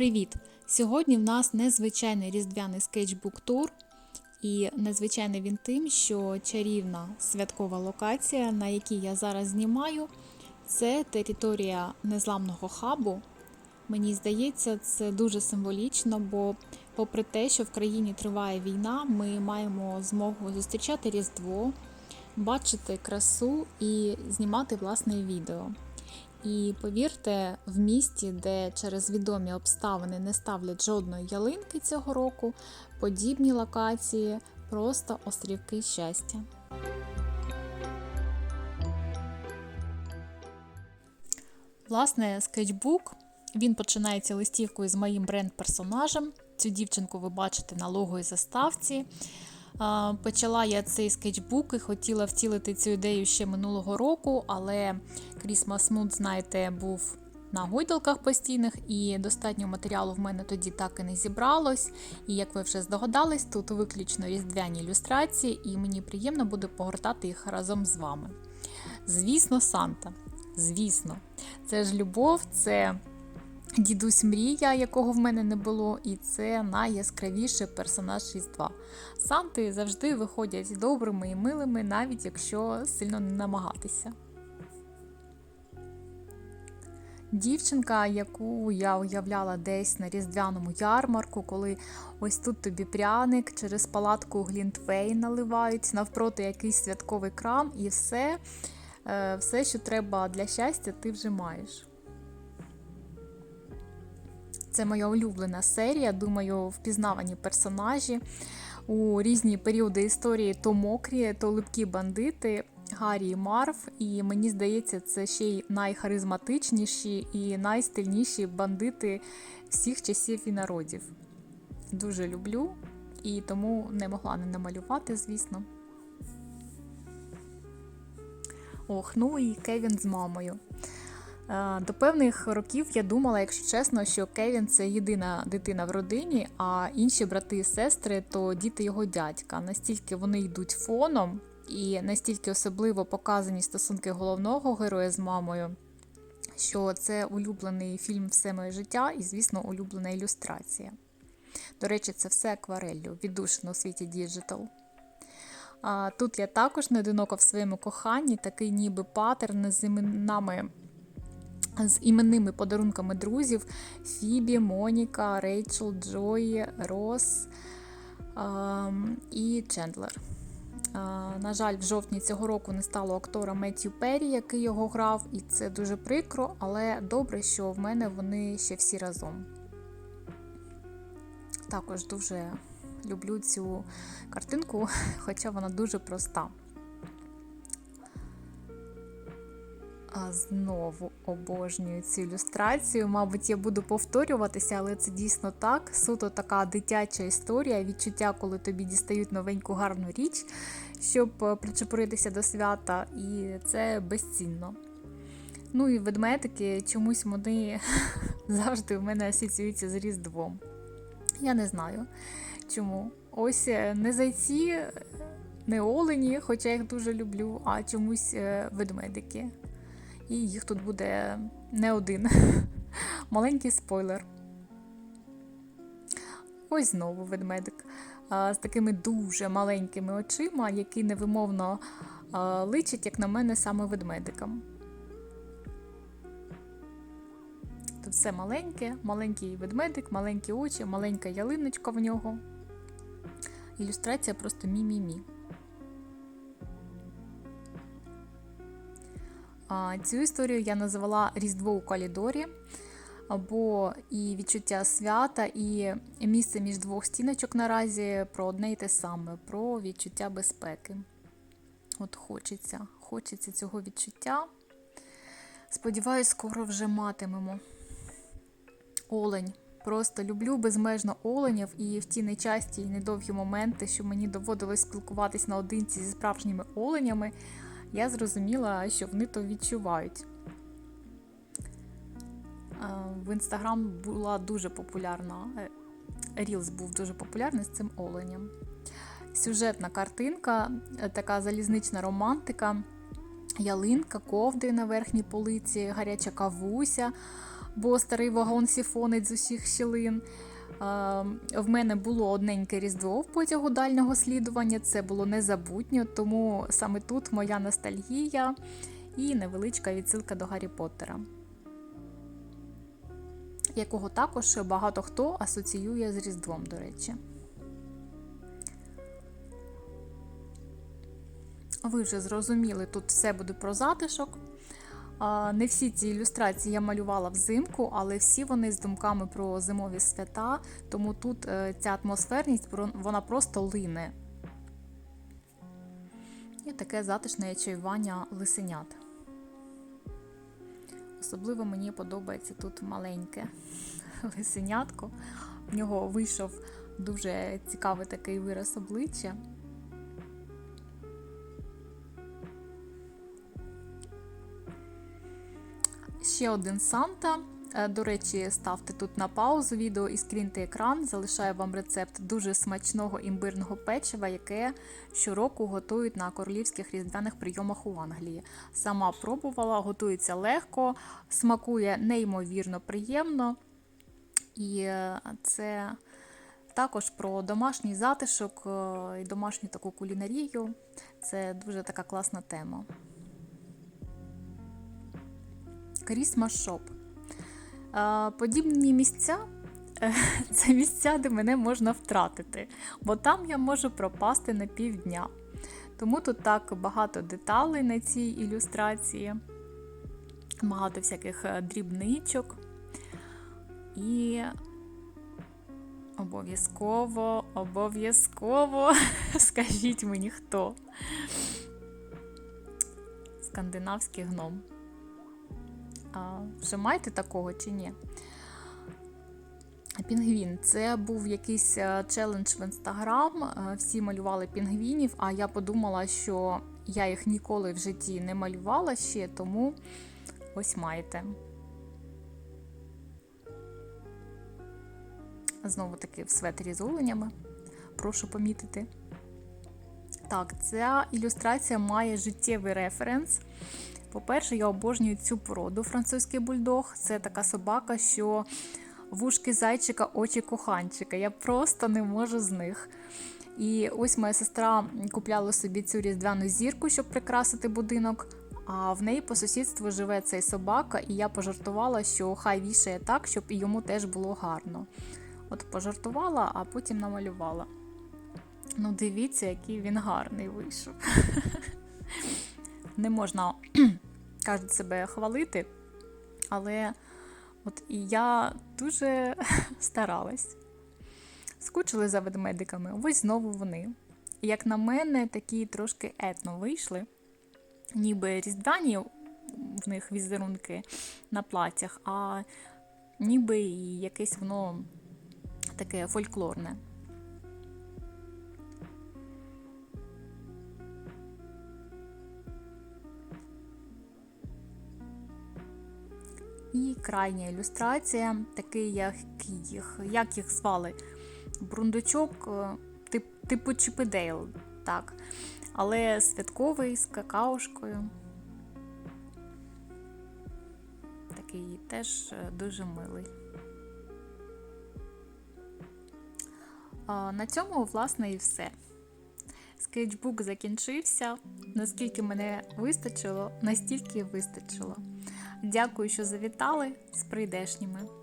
Привіт! Сьогодні в нас незвичайний різдвяний скетчбук тур. І незвичайний він тим, що чарівна святкова локація, на якій я зараз знімаю, це територія незламного хабу. Мені здається, це дуже символічно, бо, попри те, що в країні триває війна, ми маємо змогу зустрічати Різдво, бачити красу і знімати власне відео. І повірте, в місті, де через відомі обставини не ставлять жодної ялинки цього року, подібні локації просто острівки щастя. Власне, скетчбук він починається листівкою з моїм бренд-персонажем. Цю дівчинку ви бачите на лого заставці. Почала я цей скетчбук і хотіла втілити цю ідею ще минулого року, але Christmas Mood, знаєте, був на гойдалках постійних, і достатньо матеріалу в мене тоді так і не зібралось. І як ви вже здогадались, тут виключно різдвяні ілюстрації, і мені приємно буде погортати їх разом з вами. Звісно, Санта. Звісно, це ж любов, це Дідусь Мрія, якого в мене не було, і це найяскравіший персонаж Різдва. Санти завжди виходять добрими і милими, навіть якщо сильно не намагатися. Дівчинка, яку я уявляла десь на різдвяному ярмарку, коли ось тут тобі пряник, через палатку Глінтвейн наливають, навпроти якийсь святковий крам, і все, е, все, що треба для щастя, ти вже маєш. Це моя улюблена серія. Думаю, впізнавані персонажі у різні періоди історії то мокрі, то липкі бандити. Гаррі і Марв, і мені здається, це ще й найхаризматичніші і найстильніші бандити всіх часів і народів. Дуже люблю і тому не могла не намалювати, звісно. Ох, ну і Кевін з мамою. Е, До певних років я думала, якщо чесно, що Кевін це єдина дитина в родині, а інші брати і сестри то діти його дядька. Настільки вони йдуть фоном, і настільки особливо показані стосунки головного героя з мамою, що це улюблений фільм Все моє життя і, звісно, улюблена ілюстрація. До речі, це все аквареллю, віддушено у світі діджитал. Тут я також не одинока в своєму коханні, такий ніби паттерн з іменами з іменними подарунками друзів: Фібі, Моніка, Рейчел, Джої, Рос і Чендлер. На жаль, в жовтні цього року не стало актора Меттью Перрі, який його грав, і це дуже прикро, але добре, що в мене вони ще всі разом. Також дуже люблю цю картинку, хоча вона дуже проста. А знову обожнюю цю ілюстрацію. Мабуть, я буду повторюватися, але це дійсно так. Суто така дитяча історія, відчуття, коли тобі дістають новеньку гарну річ, щоб е, причепуритися до свята, і це безцінно. Ну і ведмедики чомусь вони завжди в мене асоціюються з Різдвом. Я не знаю чому. Ось е, не зайці, не олені, хоча їх дуже люблю, а чомусь е, ведмедики. І їх тут буде не один. Маленький спойлер. Ось знову ведмедик з такими дуже маленькими очима, які невимовно личать, як на мене, саме ведмедикам. Тут все маленьке, маленький ведмедик, маленькі очі, маленька ялиночка в нього. Ілюстрація просто мі-мі-мі. Цю історію я назвала Різдво у Калідорі, або і відчуття свята, і місце між двох стіночок наразі про одне й те саме, про відчуття безпеки. От хочеться, хочеться цього відчуття. Сподіваюсь, скоро вже матимемо. Олень. Просто люблю безмежно оленів і в ті нечасті і недовгі моменти, що мені доводилось спілкуватись наодинці зі справжніми оленями я зрозуміла, що вони то відчувають. В інстаграм була дуже популярна, Рілс був дуже популярний з цим оленем. Сюжетна картинка, е, така залізнична романтика, ялинка, ковди на верхній полиці, гаряча кавуся, бо старий вагон сіфонить з усіх щілин. В мене було одненьке різдво в потягу дальнього слідування. Це було незабутньо, тому саме тут моя ностальгія і невеличка відсилка до Гаррі Поттера, якого також багато хто асоціює з Різдвом, до речі. Ви вже зрозуміли, тут все буде про затишок. Не всі ці ілюстрації я малювала взимку, але всі вони з думками про зимові свята, тому тут е, ця атмосферність вона просто лине. І таке затишне чаювання лисенят. Особливо мені подобається тут маленьке лисенятко. В нього вийшов дуже цікавий такий вираз обличчя. Ще один Санта. Е, До речі, ставте тут на паузу відео і скріньте екран. Залишаю вам рецепт дуже смачного імбирного печива, яке щороку готують на королівських різдвяних прийомах у Англії. Сама пробувала, готується легко, смакує неймовірно приємно. І е, це також про домашній затишок е, і домашню таку кулінарію. Це дуже така класна тема. Christmas Shop. Е, Подібні місця е, це місця, де мене можна втратити, бо там я можу пропасти на півдня. Тому тут так багато деталей на цій ілюстрації, багато всяких е, дрібничок. І обов'язково, обов'язково скажіть мені хто. Скандинавський гном. Вже маєте такого чи ні? Пінгвін. Це був якийсь е, челендж в інстаграм. Е, Всі малювали пінгвінів, а я подумала, що я їх ніколи в житті не малювала ще, тому ось маєте. Знову таки в светрі з оленями. Прошу помітити. Так, ця ілюстрація має життєвий референс. По-перше, я обожнюю цю породу французький бульдог. Це така собака, що вушки зайчика, очі коханчика. Я просто не можу з них. І ось моя сестра купляла собі цю різдвяну зірку, щоб прикрасити будинок. А в неї по сусідству живе цей собака, і я пожартувала, що хай вішає так, щоб і йому теж було гарно. От пожартувала, а потім намалювала. Ну, дивіться, який він гарний вийшов. Не можна кожен себе хвалити, але от і я дуже старалась. Скучили за ведмедиками, ось знову вони. І як на мене, такі трошки етно вийшли, ніби різдвяні в них візерунки на платтях, а ніби і якесь воно таке фольклорне. І крайня ілюстрація, такий, як їх, як їх звали, брундучок, е, тип, типу Чіпидейл, так. Але святковий з какаошкою. Такий теж е, дуже милий. На цьому, власне, і все. Скетчбук закінчився. Наскільки мене вистачило, настільки вистачило. Дякую, що завітали з прийдешніми.